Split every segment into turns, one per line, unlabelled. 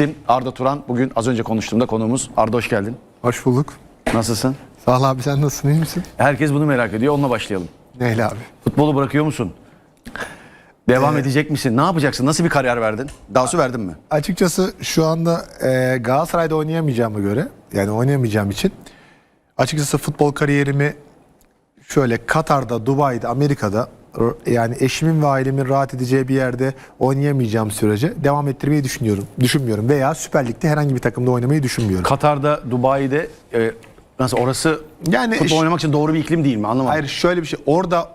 isim Arda Turan. Bugün az önce konuştuğumda konuğumuz. Arda hoş geldin.
Hoş bulduk.
Nasılsın?
Sağ ol abi sen nasılsın iyi misin?
Herkes bunu merak ediyor. Onunla başlayalım.
Neyle abi?
Futbolu bırakıyor musun? Devam
Ee,
edecek misin? Ne yapacaksın? Nasıl bir kariyer verdin? Daha verdin mi?
Açıkçası şu anda e, Galatasaray'da oynayamayacağıma göre yani oynayamayacağım için açıkçası futbol kariyerimi şöyle Katar'da, Dubai'de, Amerika'da yani eşimin ve ailemin rahat edeceği bir yerde oynayamayacağım sürece devam ettirmeyi düşünüyorum. Düşünmüyorum veya Süper Lig'de herhangi bir takımda oynamayı düşünmüyorum.
Katar'da, Dubai'de e, nasıl orası
Yani
futbol oynamak için doğru bir iklim değil mi? Anlamadım.
Hayır şöyle bir şey orada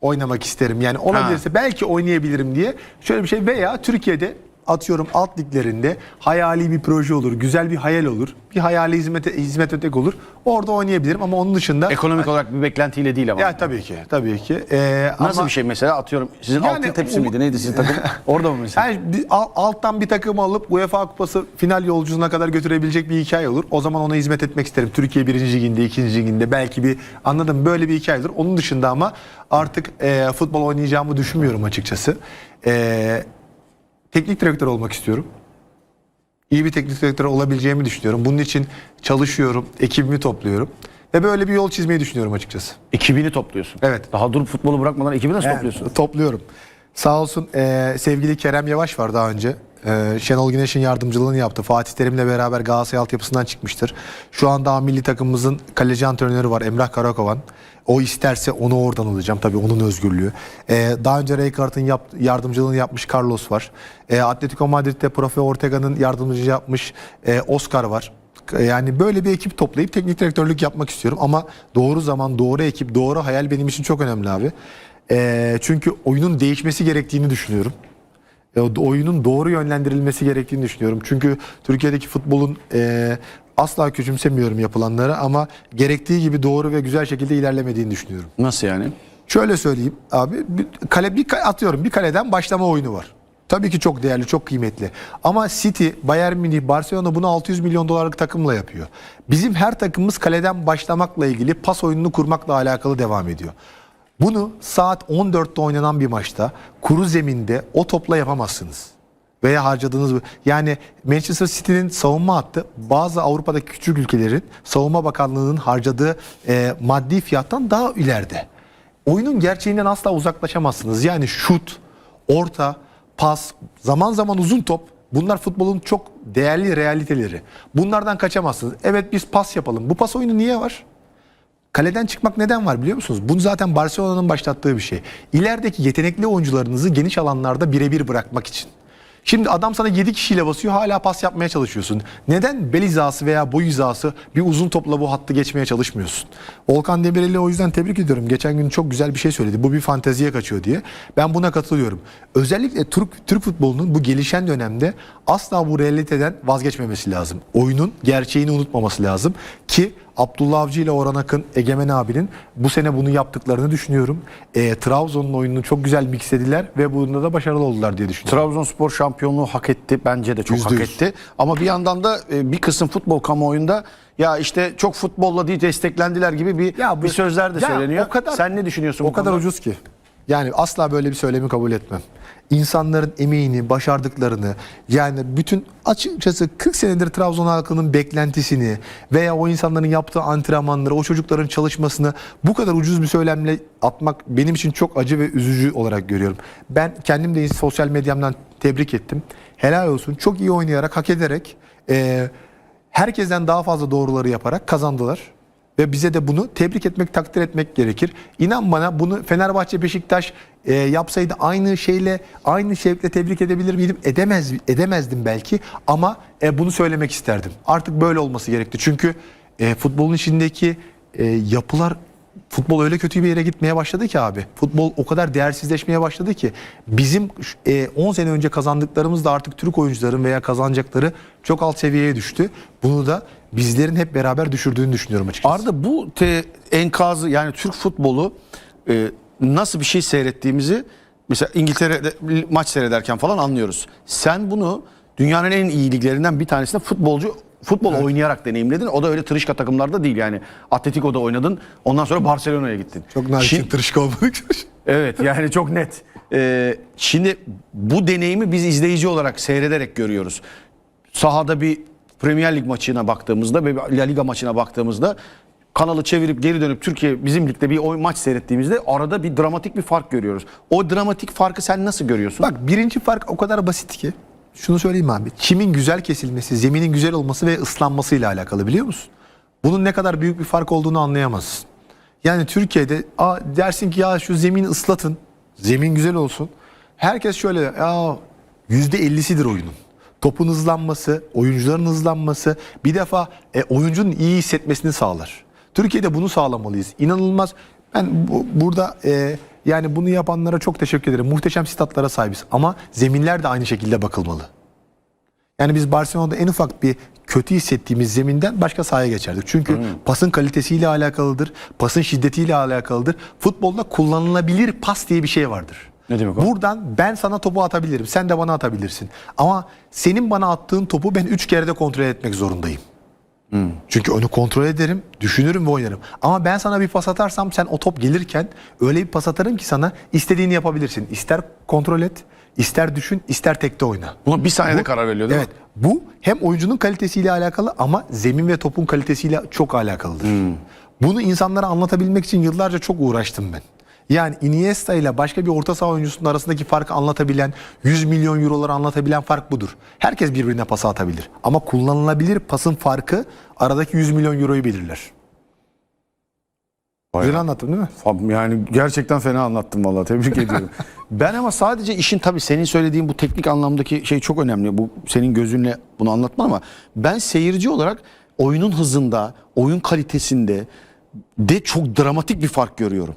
oynamak isterim. Yani olabilirse belki oynayabilirim diye şöyle bir şey veya Türkiye'de atıyorum alt liglerinde hayali bir proje olur, güzel bir hayal olur. Bir hayali hizmete hizmet ötek olur. Orada oynayabilirim ama onun dışında
Ekonomik olarak bir beklentiyle değil ama.
ya tabii ki, tabii ki. Ee,
Nasıl
ama-
bir şey mesela atıyorum sizin
Yani
altın tepsi
o-
miydi neydi sizin takım? Orada mı mesela?
Yani bir al- alttan bir takım alıp UEFA Kupası final yolculuğuna kadar götürebilecek bir hikaye olur. O zaman ona hizmet etmek isterim. Türkiye birinci liginde, ikinci liginde belki bir anladım böyle bir hikaye olur. Onun dışında ama artık e, futbol oynayacağımı düşünmüyorum açıkçası. E, teknik direktör olmak istiyorum. İyi bir teknik direktör olabileceğimi düşünüyorum. Bunun için çalışıyorum, ekibimi topluyorum. Ve böyle bir yol çizmeyi düşünüyorum açıkçası.
2000'i topluyorsun.
Evet.
Daha durup futbolu bırakmadan 2000'i nasıl
Yani
topluyorsun?
Topluyorum. Sağ olsun e, sevgili Kerem Yavaş var daha önce. E, Şenol Güneş'in yardımcılığını yaptı. Fatih Terim'le beraber Galatasaray altyapısından çıkmıştır. Şu anda milli takımımızın kaleci antrenörü var Emrah Karakovan. O isterse onu oradan alacağım. Tabii onun özgürlüğü. E, daha önce Rijkaard'ın yap, yardımcılığını yapmış Carlos var. E, Atletico Madrid'de Profe Ortega'nın yardımcılığı yapmış e, Oscar var. Yani böyle bir ekip toplayıp teknik direktörlük yapmak istiyorum ama doğru zaman, doğru ekip, doğru hayal benim için çok önemli abi. Ee, çünkü oyunun değişmesi gerektiğini düşünüyorum. E, o- oyunun doğru yönlendirilmesi gerektiğini düşünüyorum. Çünkü Türkiye'deki futbolun e, asla küçümsemiyorum yapılanları ama gerektiği gibi doğru ve güzel şekilde ilerlemediğini düşünüyorum.
Nasıl yani?
Şöyle söyleyeyim abi bir kale bir atıyorum bir kaleden başlama oyunu var. Tabii ki çok değerli, çok kıymetli. Ama City, Bayern Münih, Barcelona bunu 600 milyon dolarlık takımla yapıyor. Bizim her takımımız kaleden başlamakla ilgili pas oyununu kurmakla alakalı devam ediyor. Bunu saat 14'te oynanan bir maçta kuru zeminde o topla yapamazsınız. Veya harcadığınız yani Manchester City'nin savunma hattı bazı Avrupa'daki küçük ülkelerin savunma bakanlığının harcadığı e, maddi fiyattan daha ileride. Oyunun gerçeğinden asla uzaklaşamazsınız. Yani şut, orta, pas, zaman zaman uzun top bunlar futbolun çok değerli realiteleri. Bunlardan kaçamazsınız. Evet biz pas yapalım. Bu pas oyunu niye var? Kaleden çıkmak neden var biliyor musunuz? Bunu zaten Barcelona'nın başlattığı bir şey. İlerideki yetenekli oyuncularınızı geniş alanlarda birebir bırakmak için. Şimdi adam sana 7 kişiyle basıyor hala pas yapmaya çalışıyorsun. Neden bel hizası veya boy hizası bir uzun topla bu hattı geçmeye çalışmıyorsun? Volkan Demirel'i o yüzden tebrik ediyorum. Geçen gün çok güzel bir şey söyledi. Bu bir fanteziye kaçıyor diye. Ben buna katılıyorum. Özellikle Türk, Türk futbolunun bu gelişen dönemde asla bu realiteden vazgeçmemesi lazım. Oyunun gerçeğini unutmaması lazım. Ki Abdullah Avcı ile Orhan Akın, Egemen abinin bu sene bunu yaptıklarını düşünüyorum. E, Trabzon'un oyununu çok güzel mixlediler ve bunda da başarılı oldular diye düşünüyorum.
Trabzonspor şampiyonluğu hak etti. Bence de çok
Yüzde
hak
yüz.
etti. Ama bir yandan da e, bir kısım futbol kamuoyunda ya işte çok futbolla değil desteklendiler gibi bir
Ya bu-
bir sözler de
Ya
söyleniyor.
o kadar-
Sen ne düşünüyorsun?
O kadar
konuda?
ucuz ki. Yani asla böyle bir söylemi kabul etmem. İnsanların emeğini, başardıklarını yani bütün açıkçası 40 senedir Trabzon halkının beklentisini veya o insanların yaptığı antrenmanları, o çocukların çalışmasını bu kadar ucuz bir söylemle atmak benim için çok acı ve üzücü olarak görüyorum. Ben kendim de sosyal medyamdan tebrik ettim. Helal olsun. Çok iyi oynayarak, hak ederek eee, herkesten daha fazla doğruları yaparak kazandılar. Ve bize de bunu tebrik etmek, takdir etmek gerekir. İnan bana bunu Fenerbahçe, Beşiktaş e, yapsaydı aynı şeyle, aynı şevkle tebrik edebilir miydim? Edemez, edemezdim belki ama e, bunu söylemek isterdim. Artık böyle olması gerekti. Çünkü e, futbolun içindeki e, yapılar Futbol öyle kötü bir yere gitmeye başladı ki abi. Futbol o kadar değersizleşmeye başladı ki bizim e, 10 sene önce kazandıklarımız da artık Türk oyuncuların veya kazanacakları çok alt seviyeye düştü. Bunu da bizlerin hep beraber düşürdüğünü düşünüyorum açıkçası.
Arda bu te, enkazı yani Türk futbolu e, nasıl bir şey seyrettiğimizi mesela İngiltere'de maç seyrederken falan anlıyoruz. Sen bunu dünyanın en iyi liglerinden bir tanesinde futbolcu futbol oynayarak deneyimledin. O da öyle tırışka takımlarda değil yani. Atletico'da oynadın. Ondan sonra Barcelona'ya gittin.
çok nazik
Şimdi-
tırışık olmadık.
Evet yani çok net. Ee, şimdi bu deneyimi biz izleyici olarak seyrederek görüyoruz. sahada bir Premier Lig maçına baktığımızda ve La Liga maçına baktığımızda kanalı çevirip geri dönüp Türkiye bizim ligde bir oyun maç seyrettiğimizde arada bir dramatik bir fark görüyoruz. O dramatik farkı sen nasıl görüyorsun?
Bak birinci fark o kadar basit ki. Şunu söyleyeyim abi. Çimin güzel kesilmesi, zeminin güzel olması ve ıslanmasıyla alakalı biliyor musun? Bunun ne kadar büyük bir fark olduğunu anlayamazsın. Yani Türkiye'de Aa, dersin ki ya şu zemini ıslatın. Zemin güzel olsun. Herkes şöyle ya %50'sidir oyunun. Topun hızlanması, oyuncuların hızlanması bir defa e, oyuncunun iyi hissetmesini sağlar. Türkiye'de bunu sağlamalıyız. İnanılmaz. Ben bu, burada e, yani bunu yapanlara çok teşekkür ederim. Muhteşem statlara sahibiz ama zeminler de aynı şekilde bakılmalı. Yani biz Barcelona'da en ufak bir kötü hissettiğimiz zeminden başka sahaya geçerdik. Çünkü pasın kalitesiyle alakalıdır, pasın şiddetiyle alakalıdır. Futbolda kullanılabilir pas diye bir şey vardır.
Ne demek o?
Buradan ben sana topu atabilirim, sen de bana atabilirsin. Ama senin bana attığın topu ben 3 kere de kontrol etmek zorundayım. Çünkü onu kontrol ederim, düşünürüm ve oynarım. Ama ben sana bir pas atarsam sen o top gelirken öyle bir pas atarım ki sana istediğini yapabilirsin. İster kontrol et, ister düşün, ister tekte oyna.
Buna bir saniyede
Bu-
karar veriliyor değil
evet,
mi?
bu hem oyuncunun kalitesiyle alakalı ama zemin ve topun kalitesiyle çok alakalıdır.
Hmm.
Bunu insanlara anlatabilmek için yıllarca çok uğraştım ben. Yani Iniesta ile başka bir orta saha oyuncusunun arasındaki farkı anlatabilen, 100 milyon euroları anlatabilen fark budur. Herkes birbirine pas atabilir. Ama kullanılabilir pasın farkı aradaki 100 milyon euroyu belirler. Güzel anlattım değil mi?
Yani gerçekten fena anlattım vallahi tebrik ediyorum. ben ama sadece işin tabii senin söylediğin bu teknik anlamdaki şey çok önemli. Bu senin gözünle bunu anlatman ama ben seyirci olarak oyunun hızında, oyun kalitesinde de çok dramatik bir fark görüyorum.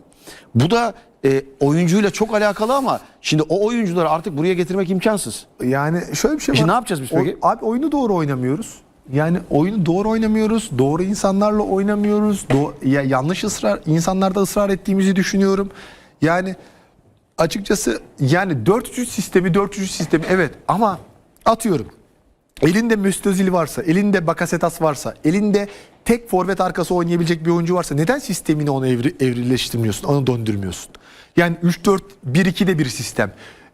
Bu da e, oyuncuyla çok alakalı ama şimdi o oyuncuları artık buraya getirmek imkansız.
Yani şöyle bir şey var.
Şimdi ne yapacağız biz peki?
O- abi oyunu doğru oynamıyoruz. Yani oyunu doğru oynamıyoruz. Doğru insanlarla oynamıyoruz. Do- ya yanlış ısrar insanlarda ısrar ettiğimizi düşünüyorum. Yani açıkçası yani 4-3 sistemi 4-3 sistemi evet ama atıyorum. Elinde Mesut Özil varsa, elinde Bakasetas varsa, elinde tek forvet arkası oynayabilecek bir oyuncu varsa neden sistemini onu evri, evrileştirmiyorsun, onu döndürmüyorsun? Yani 3-4-1-2 de bir sistem.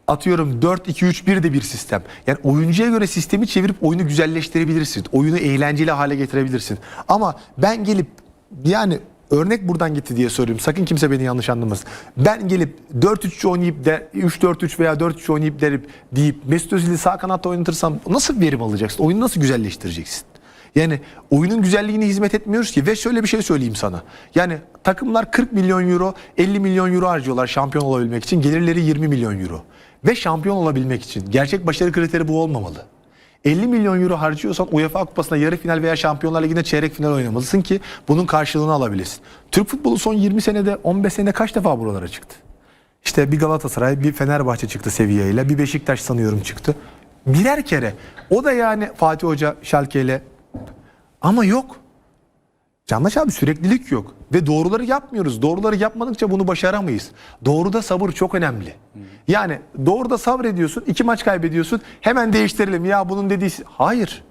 Atıyorum 4-2-3-1 de bir sistem. Yani oyuncuya göre sistemi çevirip oyunu güzelleştirebilirsin. Oyunu eğlenceli hale getirebilirsin. Ama ben gelip yani örnek buradan gitti diye soruyorum. Sakın kimse beni yanlış anlamasın. Ben gelip 4-3 oynayıp de 3-4-3 veya 4-3 oynayıp derip deyip Mesut Özil'i sağ kanatta oynatırsam nasıl bir verim alacaksın? Oyunu nasıl güzelleştireceksin? Yani oyunun güzelliğine hizmet etmiyoruz ki ve şöyle bir şey söyleyeyim sana. Yani takımlar 40 milyon euro, 50 milyon euro harcıyorlar şampiyon olabilmek için. Gelirleri 20 milyon euro. Ve şampiyon olabilmek için. Gerçek başarı kriteri bu olmamalı. 50 milyon euro harcıyorsan UEFA Kupası'nda yarı final veya Şampiyonlar Ligi'nde çeyrek final oynamalısın ki bunun karşılığını alabilesin. Türk futbolu son 20 senede 15 senede kaç defa buralara çıktı? İşte bir Galatasaray, bir Fenerbahçe çıktı seviyeyle, bir Beşiktaş sanıyorum çıktı. Birer kere. O da yani Fatih Hoca Şalke ile ama yok. Candaş abi süreklilik yok. Ve doğruları yapmıyoruz. Doğruları yapmadıkça bunu başaramayız. Doğruda sabır çok önemli. Yani doğruda sabrediyorsun, iki maç kaybediyorsun. Hemen değiştirelim ya bunun dediği... Hayır.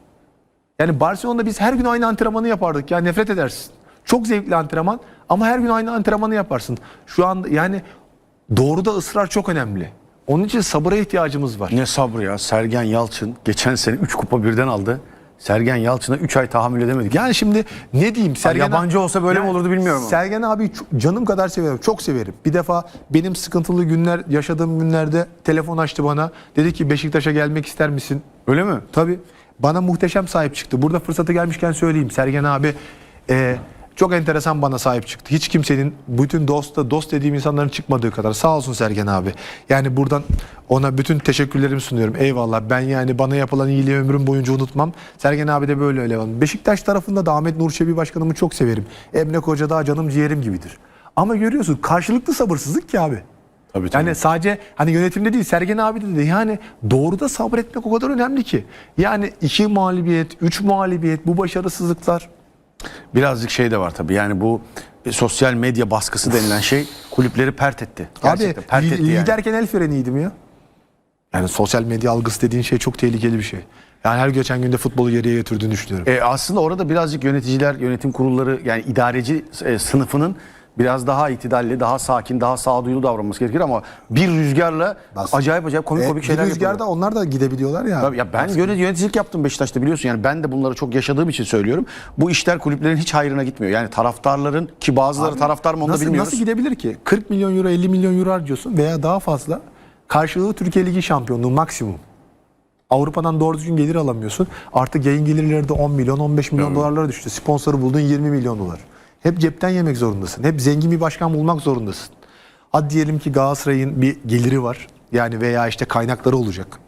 Yani Barcelona'da biz her gün aynı antrenmanı yapardık. Ya nefret edersin. Çok zevkli antrenman ama her gün aynı antrenmanı yaparsın. Şu an yani doğruda ısrar çok önemli. Onun için sabıra ihtiyacımız var.
Ne sabrı ya Sergen Yalçın geçen sene 3 kupa birden aldı. Sergen Yalçın'a 3 ay tahammül edemedik.
Yani şimdi ne diyeyim Sergen
yabancı olsa böyle mi olurdu bilmiyorum ama.
Sergen abi canım kadar severim. Çok severim. Bir defa benim sıkıntılı günler yaşadığım günlerde telefon açtı bana. Dedi ki Beşiktaş'a gelmek ister misin?
Öyle mi?
Tabii. Bana muhteşem sahip çıktı. Burada fırsatı gelmişken söyleyeyim. Sergen abi e, çok enteresan bana sahip çıktı. Hiç kimsenin bütün dosta dost dediğim insanların çıkmadığı kadar. Sağ olsun Sergen abi. Yani buradan ona bütün teşekkürlerimi sunuyorum. Eyvallah. Ben yani bana yapılan iyiliği ömrüm boyunca unutmam. Sergen abi de böyle öyle. Beşiktaş tarafında da Ahmet Nur Çebi başkanımı çok severim. Emre Koca da canım ciğerim gibidir. Ama görüyorsun karşılıklı sabırsızlık ki abi.
Tabii, tabii.
Yani sadece hani yönetimde değil Sergen abi de dedi. Yani doğruda sabretmek o kadar önemli ki. Yani iki mağlubiyet, üç mağlubiyet bu başarısızlıklar.
Birazcık şey de var tabii. Yani bu e, sosyal medya baskısı denilen şey kulüpleri pert etti. Gerçekten
abi
pert
li-
etti yani.
liderken el freniydim ya. Yani sosyal medya algısı dediğin şey çok tehlikeli bir şey. Yani her geçen günde futbolu geriye götürdüğünü düşünüyorum.
E, aslında orada birazcık yöneticiler, yönetim kurulları yani idareci e, sınıfının biraz daha itidalli, daha sakin, daha sağduyulu davranması gerekir ama bir rüzgarla
Bas.
acayip acayip komik
E,
komik
bir
şeyler
rüzgarda
yapıyorlar.
onlar da gidebiliyorlar ya.
Tabii ya ben yönet- yöneticilik yaptım Beşiktaş'ta biliyorsun yani ben de bunları çok yaşadığım için söylüyorum. Bu işler kulüplerin hiç hayrına gitmiyor. Yani taraftarların ki bazıları taraftar mı onu da
nasıl,
bilmiyoruz.
Nasıl gidebilir ki? 40 milyon euro 50 milyon euro harcıyorsun veya daha fazla. Karşılığı Türkiye Ligi şampiyonluğu maksimum. Avrupa'dan doğru düzgün gelir alamıyorsun. Artık yayın gelirleri de 10 milyon 15 milyon dolarlara düştü. Sponsoru buldun 20 milyon dolar. Hep cepten yemek zorundasın. Hep zengin bir başkan bulmak zorundasın. Hadi diyelim ki Galatasaray'ın bir geliri var. Yani veya işte kaynakları olacak.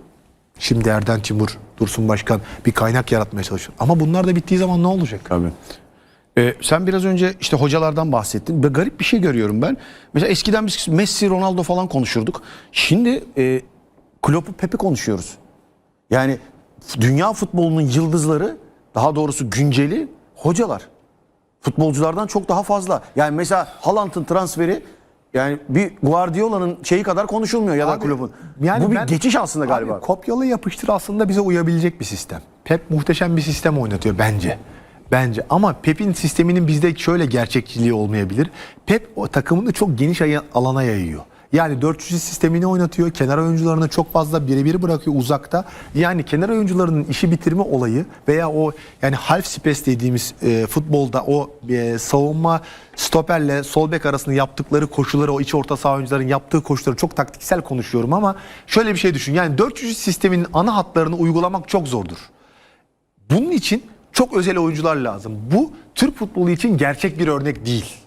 Şimdi Erden Timur, Dursun Başkan bir kaynak yaratmaya çalışıyor. Ama bunlar da bittiği zaman ne olacak?
Tabii. Ee, sen biraz önce işte hocalardan bahsettin. Ve garip bir şey görüyorum ben. Mesela eskiden biz Messi, Ronaldo falan konuşurduk. Şimdi e, Klopp'u, Pep'i konuşuyoruz. Yani dünya futbolunun yıldızları, daha doğrusu günceli hocalar. Futbolculardan çok daha fazla. Yani mesela Haaland'ın transferi yani bir Guardiola'nın şeyi kadar konuşulmuyor ya da
Abi,
Klopp'un.
yani
Bu bir
ben-
geçiş aslında galiba.
Abi, kopyala yapıştır aslında bize uyabilecek bir sistem. Pep muhteşem bir sistem oynatıyor bence. Bence ama Pep'in sisteminin bizde şöyle gerçekçiliği olmayabilir. Pep o takımını çok geniş aya- alana yayıyor. Yani 400 sistemini oynatıyor. Kenar oyuncularını çok fazla birebir bırakıyor uzakta. Yani kenar oyuncularının işi bitirme olayı veya o yani half space dediğimiz e, futbolda o e, savunma stoperle sol bek arasında yaptıkları koşuları o iç orta saha oyuncuların yaptığı koşuları çok taktiksel konuşuyorum ama şöyle bir şey düşün. Yani 400 sistemin ana hatlarını uygulamak çok zordur. Bunun için çok özel oyuncular lazım. Bu Türk futbolu için gerçek bir örnek değil.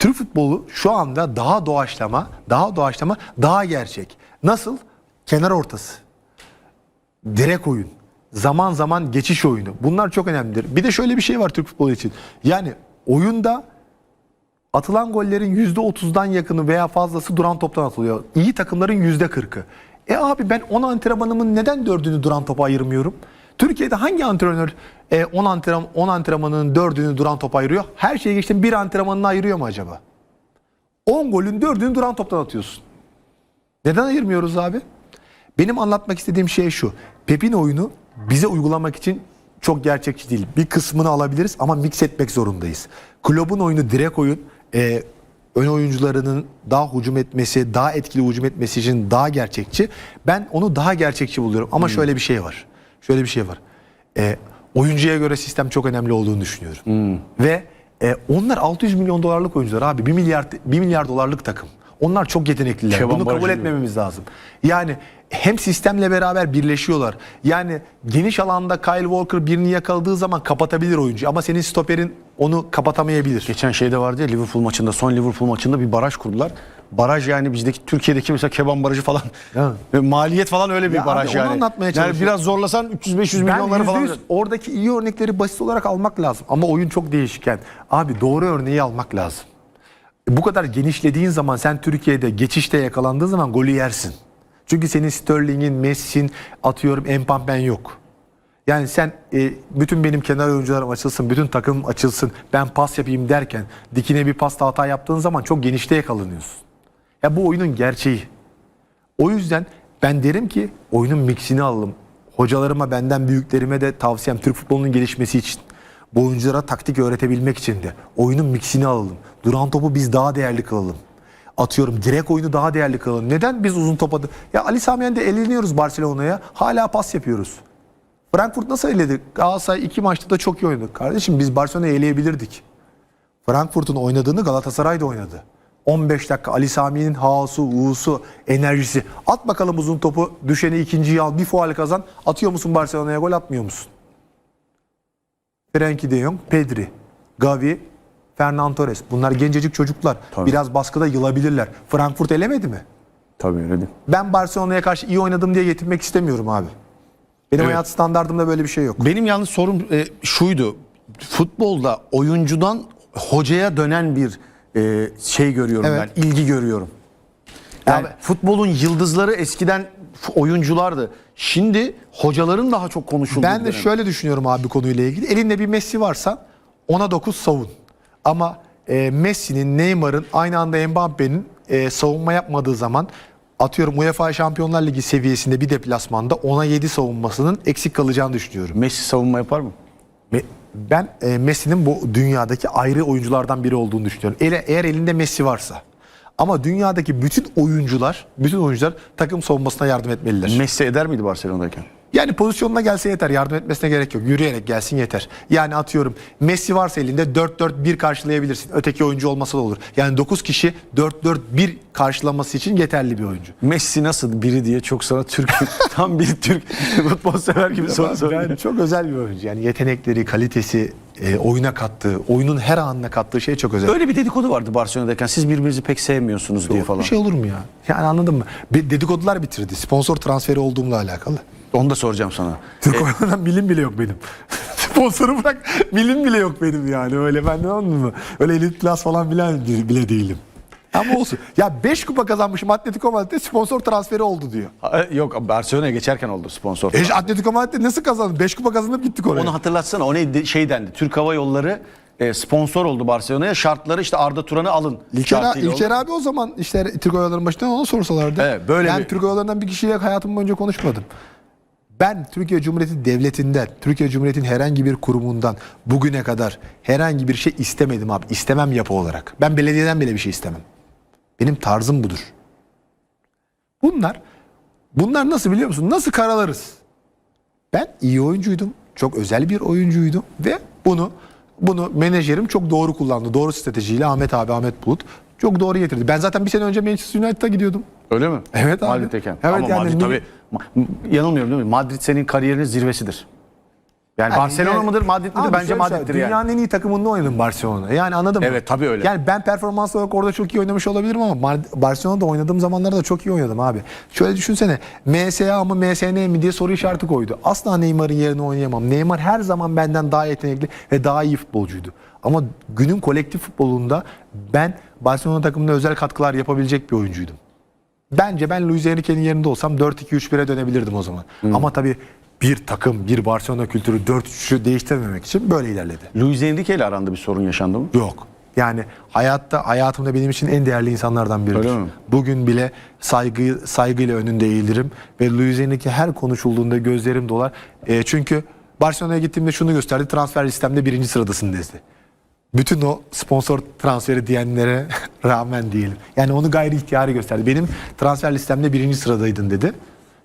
Türk futbolu şu anda daha doğaçlama, daha doğaçlama, daha gerçek. Nasıl? Kenar ortası. Direk oyun. Zaman zaman geçiş oyunu. Bunlar çok önemlidir. Bir de şöyle bir şey var Türk futbolu için. Yani oyunda atılan gollerin %30'dan yakını veya fazlası duran toptan atılıyor. İyi takımların %40'ı. E abi ben 10 antrenmanımın neden 4'ünü duran topa ayırmıyorum? Türkiye'de hangi antrenör e, 10 antrenman 10 antrenmanının 4'ünü duran topa ayırıyor? Her şeye geçtim bir antrenmanını ayırıyor mu acaba? 10 golün 4'ünü duran toptan atıyorsun. Neden ayırmıyoruz abi? Benim anlatmak istediğim şey şu. Pep'in oyunu bize uygulamak için çok gerçekçi değil. Bir kısmını alabiliriz ama mix etmek zorundayız. Kulübün oyunu direkt oyun. e, ön oyuncularının daha hücum etmesi, daha etkili hücum etmesi için daha gerçekçi. Ben onu daha gerçekçi buluyorum. Ama şöyle bir şey var. Şöyle bir şey var. E, oyuncuya göre sistem çok önemli olduğunu düşünüyorum. Ve e, onlar 600 milyon dolarlık oyuncular abi. 1 milyar 1 milyar dolarlık takım. Onlar çok yetenekliler.
Kevan
Bunu kabul
gibi.
etmememiz lazım. Yani hem sistemle beraber birleşiyorlar. Yani geniş alanda Kyle Walker birini yakaladığı zaman kapatabilir oyuncu ama senin stoperin onu kapatamayabilir.
Geçen şeyde vardı ya Liverpool maçında, son Liverpool maçında bir baraj kurdular. Baraj yani bizdeki Türkiye'deki mesela Keban Barajı falan.
Ya.
Ve Maliyet falan öyle bir
Ya
baraj
abi onu
yani.
anlatmaya
yani
çalışıyorum.
biraz zorlasan 300-500
Ben
milyonları falan.
%100 oradaki iyi örnekleri basit olarak almak lazım. Ama oyun çok değişken. Abi doğru örneği almak lazım. Bu kadar genişlediğin zaman sen Türkiye'de geçişte yakalandığın zaman golü yersin. Çünkü senin Sterling'in, Messi'nin atıyorum Mbappe'n yok. Yani sen e, bütün benim kenar oyuncularım açılsın, bütün takım açılsın, ben pas yapayım derken dikine bir pasta hata yaptığın zaman çok genişte yakalanıyorsun. Ya bu oyunun gerçeği. O yüzden ben derim ki oyunun mixini alalım. Hocalarıma, benden büyüklerime de tavsiyem Türk futbolunun gelişmesi için. Bu oyunculara taktik öğretebilmek için de oyunun mixini alalım. Duran topu biz daha değerli kılalım. Atıyorum direkt oyunu daha değerli kılalım. Neden biz uzun topa... Ya Ali Sami Yen'de eleniyoruz Barcelona'ya. Hala pas yapıyoruz. Frankfurt nasıl eledi? Galatasaray iki maçta da çok iyi oynadı. Kardeşim biz Barcelona'yı eleyebilirdik. Frankfurt'un oynadığını Galatasaray da oynadı. 15 dakika Ali Sami'nin haosu, uğusu, enerjisi. At bakalım uzun topu, düşeni ikinciyi al, bir faal kazan. Atıyor musun Barcelona'ya gol atmıyor musun? Frenkie de Jong, Pedri, Gavi, Fernan Torres. Bunlar gencecik çocuklar.
Tabii.
Biraz baskıda yılabilirler. Frankfurt elemedi mi?
Tabii öyle değil.
Ben Barcelona'ya karşı iyi oynadım diye getirmek istemiyorum abi. Benim
Evet.
hayat standartımda böyle bir şey yok.
Benim yalnız sorum e, şuydu. Futbolda oyuncudan hocaya dönen bir e, şey görüyorum
Evet.
ben. ilgi görüyorum. Yani futbolun yıldızları eskiden f- oyunculardı. Şimdi hocaların daha çok konuşulduğu
Ben de
dönem.
şöyle düşünüyorum abi konuyla ilgili. Elinde bir Messi varsa ona 9 savun. Ama e, Messi'nin, Neymar'ın aynı anda Mbappe'nin e, savunma yapmadığı zaman atıyorum UEFA Şampiyonlar Ligi seviyesinde bir deplasmanda ona 7 savunmasının eksik kalacağını düşünüyorum.
Messi savunma yapar mı?
Me- Ben e, Messi'nin bu dünyadaki ayrı oyunculardan biri olduğunu düşünüyorum. Ele, eğer elinde Messi varsa. Ama dünyadaki bütün oyuncular, bütün oyuncular takım savunmasına yardım etmeliler.
Messi eder miydi Barcelona'dayken?
Yani pozisyonuna gelse yeter. Yardım etmesine gerek yok. Yürüyerek gelsin yeter. Yani atıyorum Messi varsa elinde 4-4-1 karşılayabilirsin. Öteki oyuncu olmasa da olur. Yani 9 kişi 4-4-1 karşılaması için yeterli bir oyuncu.
Messi nasıl biri diye çok sana Türk tam bir Türk futbol sever gibi soru soruyor.
Yani çok özel bir oyuncu. Yani yetenekleri, kalitesi, e, oyuna kattığı, oyunun her anına kattığı şey çok özel.
Öyle bir dedikodu vardı Barcelona'dayken. Siz birbirinizi pek sevmiyorsunuz diye falan.
Bir şey olur mu ya? Yani anladın mı? Bir dedikodular bitirdi. Sponsor transferi olduğumla alakalı.
Onu da soracağım sana.
Türk oyunundan bilim bile yok benim. Sponsoru bırak bilim bile yok benim yani. Öyle ben de anladın mı? Öyle elit klas falan bile, bile değilim. Ama olsun. Ya 5 kupa kazanmışım Atletico Madrid'de sponsor transferi oldu diyor.
Ha, Yok Barcelona'ya geçerken oldu sponsor.
E Atletico Madrid'de nasıl kazandın? 5 kupa kazanıp gittik oraya.
Onu hatırlatsana. O neydi? Şey dendi. Türk Hava Yolları e, sponsor oldu Barcelona'ya. Şartları işte Arda Turan'ı alın.
İlker, İlker abi o zaman işte Türk Oyaları'nın başından ona sorsalardı.
Evet, böyle
ben
bir-
Türk Oyaları'ndan bir kişiyle hayatım boyunca konuşmadım. Ben Türkiye Cumhuriyeti Devleti'nden, Türkiye Cumhuriyeti'nin herhangi bir kurumundan bugüne kadar herhangi bir şey istemedim abi. İstemem yapı olarak. Ben belediyeden bile bir şey istemem. Benim tarzım budur. Bunlar bunlar nasıl biliyor musun? Nasıl karalarız? Ben iyi oyuncuydum. Çok özel bir oyuncuydum ve bunu bunu menajerim çok doğru kullandı. Doğru stratejiyle Ahmet abi Ahmet Bulut çok doğru getirdi. Ben zaten bir sene önce Manchester United'a gidiyordum.
Öyle mi?
Evet abi.
Madrid'deyken.
Evet
Ama
yani
Madrid tabii yanılmıyorum değil mi? Madrid senin kariyerinin zirvesidir. Yani, Barcelona
Yani-
mıdır, Madrid midir?
Abi
Bence
şöyle
Madrid'dir
söyleyeyim,
yani.
Dünyanın en iyi takımında oynadım Barcelona. Yani anladın mı?
Evet, tabii öyle.
Yani ben performans olarak orada çok iyi oynamış olabilirim ama Mar- Barcelona'da oynadığım zamanlarda çok iyi oynadım abi. Şöyle düşünsene. MSA mı MSN mi diye soru işareti koydu. Asla Neymar'ın yerine oynayamam. Neymar her zaman benden daha yetenekli ve daha iyi futbolcuydu. Ama günün kolektif futbolunda ben Barcelona takımına özel katkılar yapabilecek bir oyuncuydum. Bence ben Luis Enrique'nin yerinde olsam 4-2-3-1'e dönebilirdim o zaman. Ama tabii bir takım, bir Barcelona kültürü 4-3'ü değiştirmemek için böyle ilerledi.
Luis Enrique ile aranda bir sorun yaşandı mı?
Yok. Yani hayatta hayatımda benim için en değerli insanlardan biridir.
Öyle mi?
Bugün bile saygı saygıyla önünde eğilirim ve Luis Enrique her konuşulduğunda gözlerim dolar. E, çünkü Barcelona'ya gittiğimde şunu gösterdi. Transfer listemde birinci sıradasın dedi. Bütün o sponsor transferi diyenlere rağmen diyelim. Yani onu gayri ihtiyari gösterdi. Benim transfer listemde birinci sıradaydın dedi.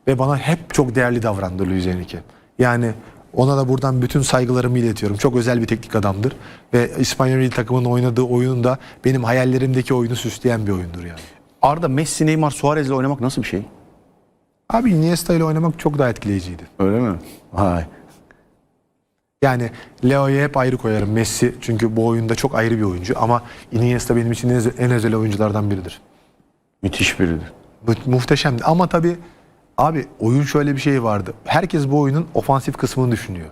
Ve bana hep çok değerli davrandı Luis Enrique. Yani ona da buradan bütün saygılarımı iletiyorum. Çok özel bir teknik adamdır. Ve İspanyol milli takımının oynadığı oyun da benim hayallerimdeki oyunu süsleyen bir oyundur yani.
Arda, Messi, Neymar, Suarez'le oynamak nasıl bir şey?
Abi Iniesta ile oynamak çok daha etkileyiciydi.
Öyle mi? Hay.
Yani Leo'yu hep ayrı koyarım. Messi çünkü bu oyunda çok ayrı bir oyuncu. Ama Iniesta benim için en özel- oyunculardan biridir.
Müthiş biridir.
Mu- muhteşemdi. Ama tabii abi oyun şöyle bir şey vardı. Herkes bu oyunun ofansif kısmını düşünüyor.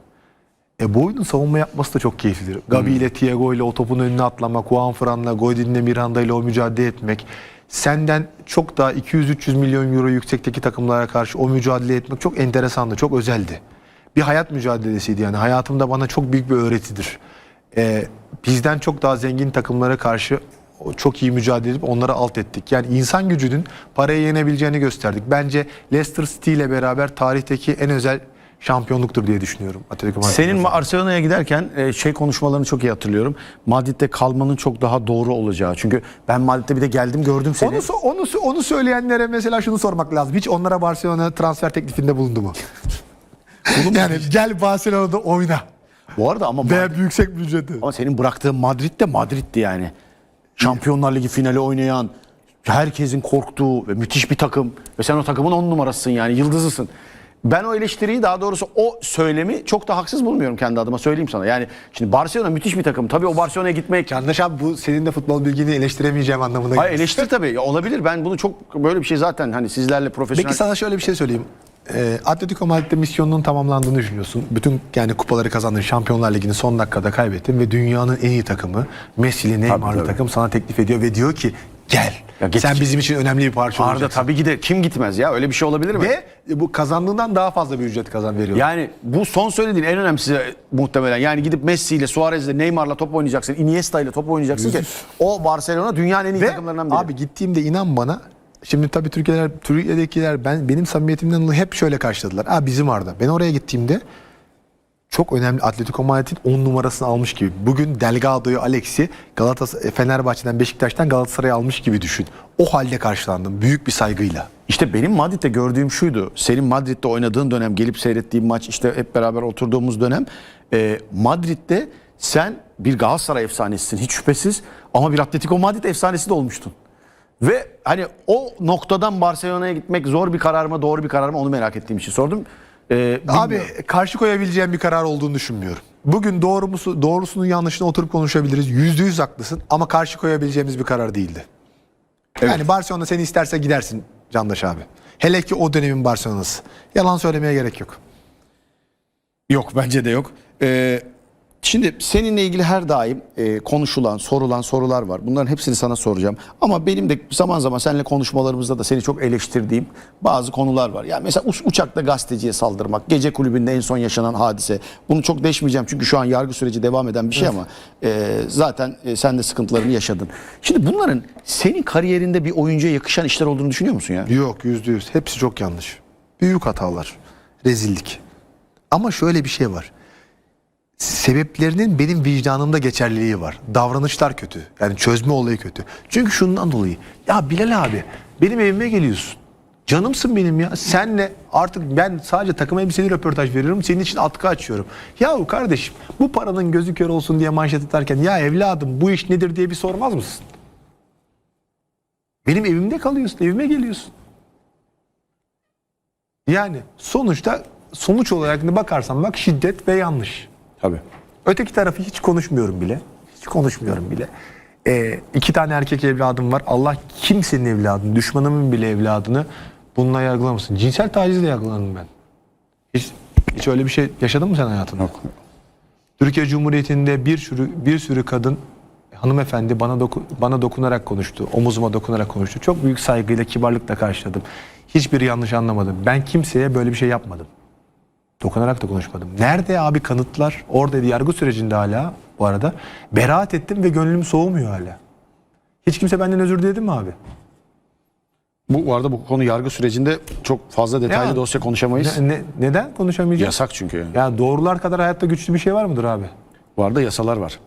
E bu oyunun savunma yapması da çok keyiflidir. Gabi ile Thiago ile o topun önüne atlamak, Juan Fran'la, Godin'le Miranda ile o mücadele etmek. Senden çok daha 200-300 milyon euro yüksekteki takımlara karşı o mücadele etmek çok enteresandı, çok özeldi. Bir hayat mücadelesiydi yani. Hayatımda bana çok büyük bir öğretidir. E, bizden çok daha zengin takımlara karşı çok iyi mücadele edip onları alt ettik. Yani insan gücünün parayı yenebileceğini gösterdik. Bence Leicester City ile beraber tarihteki en özel şampiyonluktur diye düşünüyorum. Atletico Madrid.
Senin Barcelona'ya giderken e, şey konuşmalarını çok iyi hatırlıyorum. Madrid'de kalmanın çok daha doğru olacağı. Çünkü ben Madrid'de bir de geldim gördüm seni.
onu, onu, onu söyleyenlere mesela şunu sormak lazım. Hiç onlara Barcelona transfer teklifinde bulundu mu? yani gel Barcelona'da oyna.
Bu arada ama Madrid-
yüksek bir ücreti.
ama senin bıraktığın Madrid de Madrid'di yani. Şampiyonlar Ligi finali oynayan, herkesin korktuğu ve müthiş bir takım. Ve sen o takımın on numarasısın yani yıldızısın. Ben o eleştiriyi daha doğrusu o söylemi çok da haksız bulmuyorum kendi adıma söyleyeyim sana. Yani şimdi Barcelona müthiş bir takım. Tabii o Barcelona'ya gitmek
Candaş abi bu senin de futbol bilgini eleştiremeyeceğim anlamına
Hayır
gelir.
eleştir tabii. Ya olabilir. Ben bunu çok böyle bir şey zaten hani sizlerle profesyonel
Peki sana şöyle bir şey söyleyeyim. Ee, Atletico Madrid'de misyonunun tamamlandığını düşünüyorsun. Bütün yani kupaları kazandın. Şampiyonlar Ligi'ni son dakikada kaybettin ve dünyanın en iyi takımı Messi'li Neymar'lı
tabii.
takım sana teklif ediyor ve diyor ki gel.
Ya git-
Sen bizim için önemli bir parça
Arda
olacaksın.
tabii gider. Kim gitmez ya? Öyle bir şey olabilir mi?
Ve bu kazandığından daha fazla bir ücret kazan veriyor.
Yani bu son söylediğin en önemlisi muhtemelen. Yani gidip Messi ile Suarez ile Neymar'la top oynayacaksın. Iniesta ile top oynayacaksın ki o Barcelona dünyanın en iyi
Ve
takımlarından biri.
abi gittiğimde inan bana şimdi tabii Türkiye'ler Türkiye'dekiler ben benim samimiyetimden hep şöyle karşıladılar. Aa bizim Arda. Ben oraya gittiğimde çok önemli Atletico Madrid'in 10 numarasını almış gibi. Bugün Delgado'yu, Alex'i Galatasaray Fenerbahçe'den, Beşiktaş'tan Galatasaray'a almış gibi düşün. O halde karşılandım büyük bir saygıyla.
İşte benim Madrid'de gördüğüm şuydu. Senin Madrid'de oynadığın dönem, gelip seyrettiğim maç, işte hep beraber oturduğumuz dönem. e, Madrid'de sen bir Galatasaray efsanesisin hiç şüphesiz. Ama bir Atletico Madrid efsanesi de olmuştun. Ve hani o noktadan Barcelona'ya gitmek zor bir karar mı, doğru bir karar mı onu merak ettiğim için sordum. E,
Abi
bilmiyorum.
karşı koyabileceğim bir karar olduğunu düşünmüyorum. Bugün doğru musu, doğrusunun yanlışını oturup konuşabiliriz. Yüzde yüz haklısın ama karşı koyabileceğimiz bir karar değildi. Yani Barcelona seni isterse gidersin Candaş abi. Hele ki o dönemin Barcelona'sı. Yalan söylemeye gerek yok.
Yok bence de yok. Ee, şimdi seninle ilgili her daim e, konuşulan, sorulan sorular var. Bunların hepsini sana soracağım. Ama benim de zaman zaman seninle konuşmalarımızda da seni çok eleştirdiğim bazı konular var. Yani mesela uç- uçakta gazeteciye saldırmak, gece kulübünde en son yaşanan hadise. Bunu çok değişmeyeceğim çünkü şu an yargı süreci devam eden bir şey ama e, zaten e, sen de sıkıntılarını yaşadın. Şimdi bunların senin kariyerinde bir oyuncuya yakışan işler olduğunu düşünüyor musun ya?
Yok yüzde yüz. Hepsi çok yanlış. Büyük hatalar. Rezillik. Ama şöyle bir şey var. Sebeplerinin benim vicdanımda geçerliliği var. Davranışlar kötü. Yani çözme olayı kötü. Çünkü şundan dolayı. Ya Bilal abi benim evime geliyorsun. Canımsın benim ya. Senle artık ben sadece takım elbiseli röportaj veriyorum. Senin için atkı açıyorum. Yahu kardeşim bu paranın gözü kör olsun diye manşet atarken ya evladım bu iş nedir diye bir sormaz mısın? Benim evimde kalıyorsun. Evime geliyorsun. Yani sonuçta sonuç olarak ne bakarsan bak şiddet ve yanlış.
Tabii.
Öteki tarafı hiç konuşmuyorum bile. Hiç konuşmuyorum bile. Ee, iki tane erkek evladım var. Allah kimsenin evladını, düşmanımın bile evladını bununla yargılamasın. Cinsel tacizle yargılandım ben. Hiç, hiç öyle bir şey yaşadın mı sen hayatında?
Yok.
Türkiye Cumhuriyeti'nde bir sürü bir sürü kadın hanımefendi bana doku, bana dokunarak konuştu. Omuzuma dokunarak konuştu. Çok büyük saygıyla, kibarlıkla karşıladım. Hiçbir yanlış anlamadım. Ben kimseye böyle bir şey yapmadım. Dokunarak da konuşmadım. Nerede abi kanıtlar? Oradaydı yargı sürecinde hala bu arada. Beraat ettim ve gönlüm soğumuyor hala. Hiç kimse benden özür diledi mi abi?
Bu, bu arada bu konu yargı sürecinde çok fazla detaylı
Ya,
dosya konuşamayız.
Ne, ne- neden konuşamayacağız?
Yasak çünkü. yani.
Ya doğrular kadar hayatta güçlü bir şey var mıdır abi?
Bu arada yasalar var.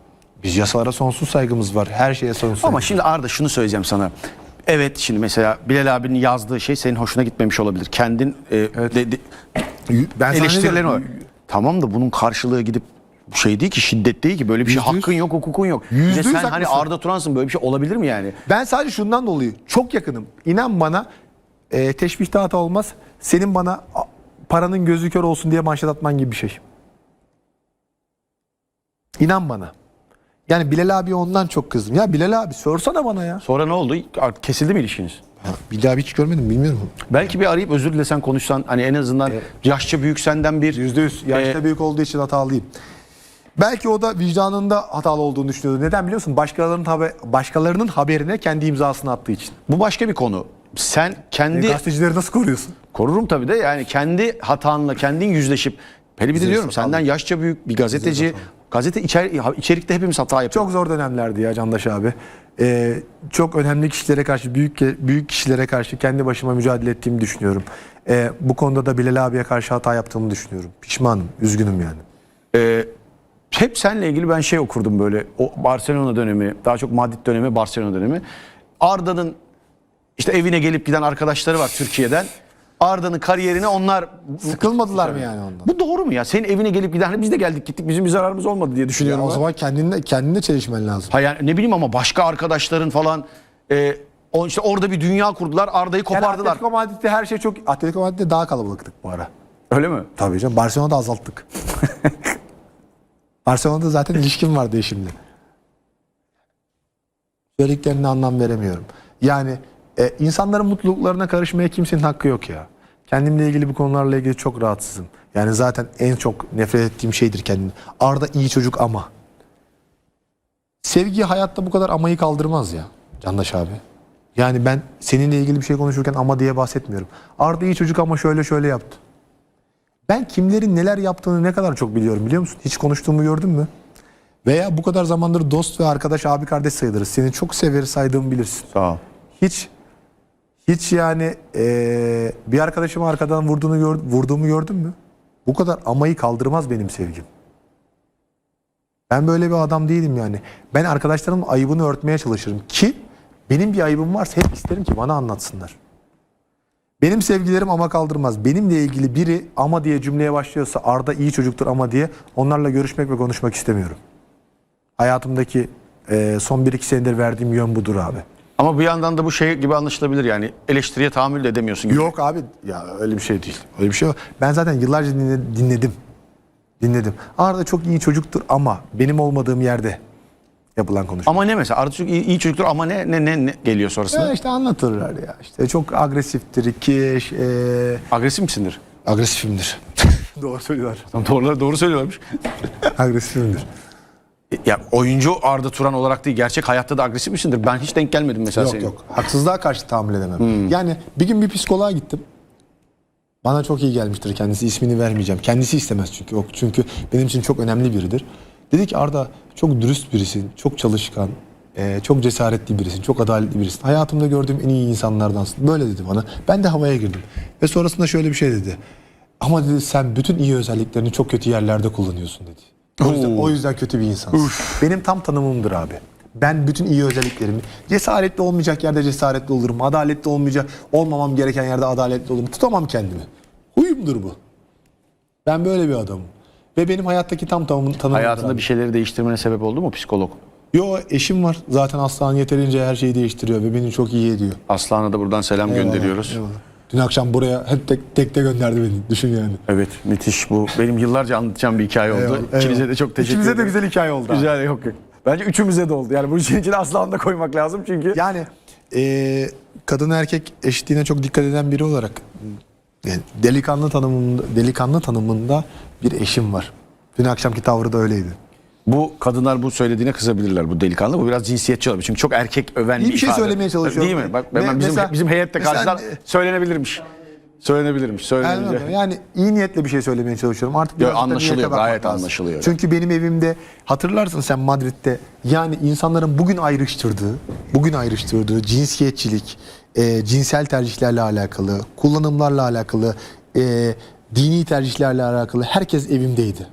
Biz yasalara sonsuz saygımız var. Her şeye sonsuz
Ama şimdi Arda şunu söyleyeceğim sana. Evet şimdi mesela Bilal abinin yazdığı şey senin hoşuna gitmemiş olabilir. Kendin e, de- de-
ben diyorum?
var. Tamam da bunun karşılığı gidip şey değil ki şiddet değil ki böyle bir şey
Yüzde yüz.
hakkın yok hukukun yok.
Yüzde
Bir de
yüz
sen hani
haklısın.
Arda Turan'sın böyle bir şey olabilir mi yani?
Ben sadece şundan dolayı çok yakınım. İnan bana e, teşbihte hata olmaz. Senin bana a, paranın gözü kör olsun diye manşet atman gibi bir şey. İnan bana. Yani Bilal abi ondan çok kızdım. Ya Bilal abi sorsana bana ya.
Sonra ne oldu? Kesildi mi ilişkiniz?
Bilal abi hiç görmedim bilmiyorum.
Belki bir arayıp özür dilesen konuşsan hani en azından yaşça büyük senden bir
Yüzde yüz. Yaşta
Ee,
büyük olduğu için hatalıyım. Belki o da vicdanında hatalı olduğunu düşünüyordu. Neden biliyor musun? Başkalarının, haber, başkalarının haberine kendi imzasını attığı için.
bu başka bir konu. Sen kendi
Gazetecileri nasıl koruyorsun?
Korurum tabii de yani kendi hatanla kendin yüzleşip hele bir de diyorum senden yaşça büyük bir gazeteci gazete içer, içerikte hepimiz hata yapıyoruz.
Çok zor dönemlerdi ya Candaş abi. Ee, çok önemli kişilere karşı, büyük büyük kişilere karşı kendi başıma mücadele ettiğimi düşünüyorum. Ee, bu konuda da Bilal abiye karşı hata yaptığımı düşünüyorum. Pişmanım, üzgünüm yani.
Ee, hep seninle ilgili ben şey okurdum böyle o Barcelona dönemi daha çok Madrid dönemi Barcelona dönemi. Arda'nın işte evine gelip giden arkadaşları var Türkiye'den. Arda'nın kariyerine onlar
Sıkılmadılar mı yani ondan?
bu doğru mu ya? Senin evine gelip giden hani biz de geldik gittik bizim bir zararımız olmadı diye düşünüyorum.
o
ben.
zaman kendinle kendine çelişmen lazım.
Ha yani ne bileyim ama başka arkadaşların falan e, o işte orada bir dünya kurdular. Arda'yı
Yani
kopardılar.
Atletico Madrid'de her şey çok... Atletico Madrid'de daha kalabalıktık bu ara.
Öyle mi?
Tabii canım. Barcelona'da azalttık. Barcelona'da zaten ilişkim vardı eşimle. Söylediklerine anlam veremiyorum. Yani e, insanların mutluluklarına karışmaya kimsenin hakkı yok ya. Kendimle ilgili bu konularla ilgili çok rahatsızım. Yani zaten en çok nefret ettiğim şeydir kendim. Arda iyi çocuk ama. Sevgi hayatta bu kadar amayı kaldırmaz ya Candaş abi. Yani ben seninle ilgili bir şey konuşurken ama diye bahsetmiyorum. Arda iyi çocuk ama şöyle şöyle yaptı. Ben kimlerin neler yaptığını ne kadar çok biliyorum biliyor musun? Hiç konuştuğumu gördün mü? Veya bu kadar zamandır dost ve arkadaş abi kardeş sayılırız. Seni çok severi saydığımı bilirsin.
Sağ ol.
Hiç hiç yani eee, bir arkadaşımı arkadan vurduğunu gör, vurduğumu gördün mü? Bu kadar amayı kaldırmaz benim sevgim. Ben böyle bir adam değilim yani. Ben arkadaşlarımın ayıbını örtmeye çalışırım ki benim bir ayıbım varsa hep isterim ki bana anlatsınlar. Benim sevgilerim ama kaldırmaz. Benimle ilgili biri ama diye cümleye başlıyorsa Arda iyi çocuktur ama diye onlarla görüşmek ve konuşmak istemiyorum. Hayatımdaki e, son 1-2 senedir verdiğim yön budur abi.
Ama bir yandan da bu şey gibi anlaşılabilir yani eleştiriye tahammül de edemiyorsun gibi.
Yok abi ya öyle bir şey değil. Öyle bir şey yok. Ben zaten yıllarca dinle- dinledim. Dinledim. Arda çok iyi çocuktur ama benim olmadığım yerde yapılan konuşma.
Ama ne mesela Arda çok iyi, iyi çocuktur ama ne ne ne, ne geliyor sonrasında?
Ya işte anlatırlar ya. İşte çok agresiftir, kiş, e,
Agresif misindir?
agresifimdir. Doğru söylüyorlar.
Tamam, doğru, doğru söylüyorlarmış.
agresifimdir.
Ya oyuncu Arda Turan olarak değil gerçek hayatta da agresif misindir? Ben hiç denk gelmedim mesela
Yok
senin.
yok. Haksızlığa karşı tahammül edemem. Yani bir gün bir psikoloğa gittim. Bana çok iyi gelmiştir kendisi. ismini vermeyeceğim. Kendisi istemez çünkü. O çünkü benim için çok önemli biridir. Dedi ki Arda çok dürüst birisin, çok çalışkan, e, çok cesaretli birisin, çok adaletli birisin. Hayatımda gördüğüm en iyi insanlardansın. Böyle dedi bana. Ben de havaya girdim. Ve sonrasında şöyle bir şey dedi. Ama dedi sen bütün iyi özelliklerini çok kötü yerlerde kullanıyorsun dedi. O yüzden, o yüzden kötü bir insansın. Benim tam tanımımdır abi. Ben bütün iyi özelliklerimi cesaretli olmayacak yerde cesaretli olurum. Adaletli olmayacak olmamam gereken yerde adaletli olurum. Tutamam kendimi. Huyumdur bu. Ben böyle bir adamım. Ve benim hayattaki tam tanımım, tanımımdır
Hayatında
abi.
bir şeyleri değiştirmene sebep oldu mu psikolog?
Yo eşim var. Zaten Aslan yeterince her şeyi değiştiriyor ve beni çok iyi ediyor.
Aslan'a da buradan selam gönderiyoruz.
Eyvallah. Dün akşam buraya hep tek tekte gönderdi beni. Düşün yani.
Evet müthiş bu. Benim yıllarca anlatacağım bir hikaye oldu.
Eyvallah,
İkinize
eyvallah.
de çok teşekkür
İkimize de
ederim.
güzel hikaye oldu.
Güzel yok yok. Bence üçümüze de oldu. Yani bu işin içine Aslan'ı da koymak lazım çünkü.
Yani e, kadın erkek eşitliğine çok dikkat eden biri olarak yani delikanlı tanımında delikanlı tanımında bir eşim var. Dün akşamki tavrı da öyleydi.
Bu kadınlar bu söylediğine kızabilirler bu delikanlı. Bu biraz cinsiyetçi olabilir. Çünkü çok erkek öven
İyi bir şey
ifade.
söylemeye çalışıyorum.
Değil mi? Bak hemen bizim,
mesela-
bizim heyette
mesela-
karşıdan söylenebilirmiş. Söylenebilirmiş.
Yani,
Söylenebilir.
yani iyi niyetle bir şey söylemeye çalışıyorum. Artık
Yo, anlaşılıyor, gayet
lazım.
anlaşılıyor.
Çünkü benim evimde hatırlarsın sen Madrid'de yani insanların bugün ayrıştırdığı, bugün ayrıştırdığı cinsiyetçilik, e, cinsel tercihlerle alakalı, kullanımlarla alakalı, e, dini tercihlerle alakalı herkes evimdeydi.